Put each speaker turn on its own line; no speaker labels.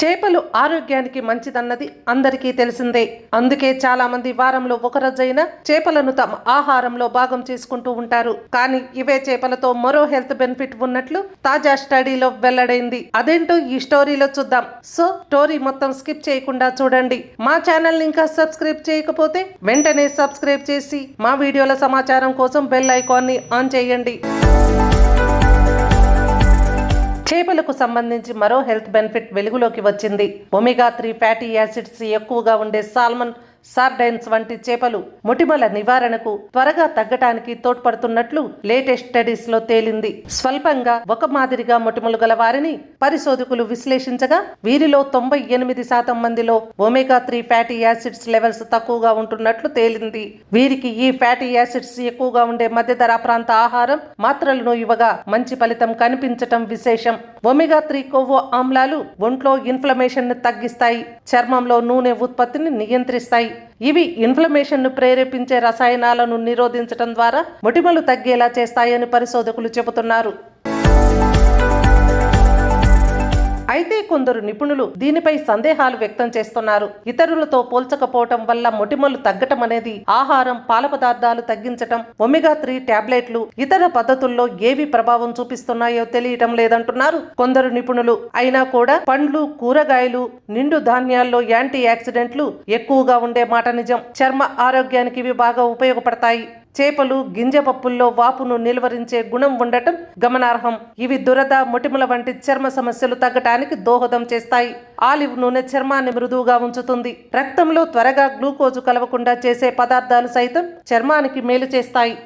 చేపలు ఆరోగ్యానికి మంచిదన్నది అందరికీ తెలిసిందే. అందుకే చాలా మంది వారంలో ఒక రోజైనా చేపలను తమ ఆహారంలో భాగం చేసుకుంటూ ఉంటారు. కానీ ఇవే చేపలతో మరో హెల్త్ బెనిఫిట్ ఉన్నట్లు తాజా స్టడీలో వెల్లడైంది. అదేంటో ఈ స్టోరీలో చూద్దాం. సో స్టోరీ మొత్తం స్కిప్ చేయకుండా చూడండి. మా ఛానల్ ఇంకా సబ్స్క్రైబ్ చేయకపోతే వెంటనే సబ్స్క్రైబ్ చేసి మా వీడియోల సమాచారం కోసం బెల్ ఐకాన్ని ఆన్ చేయండి. చేపలకు సంబంధించి మరో హెల్త్ బెనిఫిట్ వెలుగులోకి వచ్చింది. ఒమేగా త్రీ ఫ్యాటీ యాసిడ్స్ ఎక్కువగా ఉండే సాల్మన్ సార్డైన్స్ వంటి చేపలు మొటిమల నివారణకు త్వరగా తగ్గటానికి తోడ్పడుతున్నట్లు లేటెస్ట్ స్టడీస్లో తేలింది. స్వల్పంగా ఒక మాదిరిగా మొటిమలు గల వారిని పరిశోధకులు విశ్లేషించగా వీరిలో తొంభై ఎనిమిది శాతం మందిలో omega three fatty acids levels తక్కువగా ఉంటున్నట్లు తేలింది. వీరికి ఈ ఫ్యాటీ యాసిడ్స్ ఎక్కువగా ఉండే మధ్యధరా ప్రాంత ఆహారం మాత్రలను ఇవ్వగా మంచి ఫలితం కనిపించటం విశేషం. ఒమేగా త్రీ కొవ్వు ఆమ్లాలు ఒంట్లో ఇన్ఫ్లమేషన్ను తగ్గిస్తాయి చర్మంలో నూనె ఉత్పత్తిని నియంత్రిస్తాయి. ఇవి ఇన్ఫ్లమేషన్ను ప్రేరేపించే రసాయనాలను నిరోధించడం ద్వారా మొటిమలు తగ్గేలా చేస్తాయని పరిశోధకులు చెబుతున్నారు. కొందరు నిపుణులు దీనిపై సందేహాలు వ్యక్తం చేస్తున్నారు. ఇతరులతో పోల్చకపోవటం వల్ల మొటిమలు తగ్గటం అనేది ఆహారం పాల పదార్థాలు తగ్గించటం ఒమిగా త్రీ టాబ్లెట్లు ఇతర పద్ధతుల్లో ఏవి ప్రభావం చూపిస్తున్నాయో తెలియటం లేదంటున్నారు కొందరు నిపుణులు. అయినా కూడా పండ్లు కూరగాయలు నిండు ధాన్యాల్లో యాంటీ యాక్సిడెంట్లు ఎక్కువగా ఉండే మాట నిజం. చర్మ ఆరోగ్యానికి ఇవి బాగా ఉపయోగపడతాయి. చేపలు గింజ పప్పుల్లో వాపును నిలువరించే గుణం ఉండటం గమనార్హం. ఇవి దురద మొటిమల వంటి చర్మ సమస్యలు తగ్గటానికి దోహదం చేస్తాయి. ఆలివ్ నూనె చర్మాన్ని మృదువుగా ఉంచుతుంది. రక్తంలో త్వరగా గ్లూకోజు కలవకుండా చేసే పదార్థాలు సైతం చర్మానికి మేలు చేస్తాయి.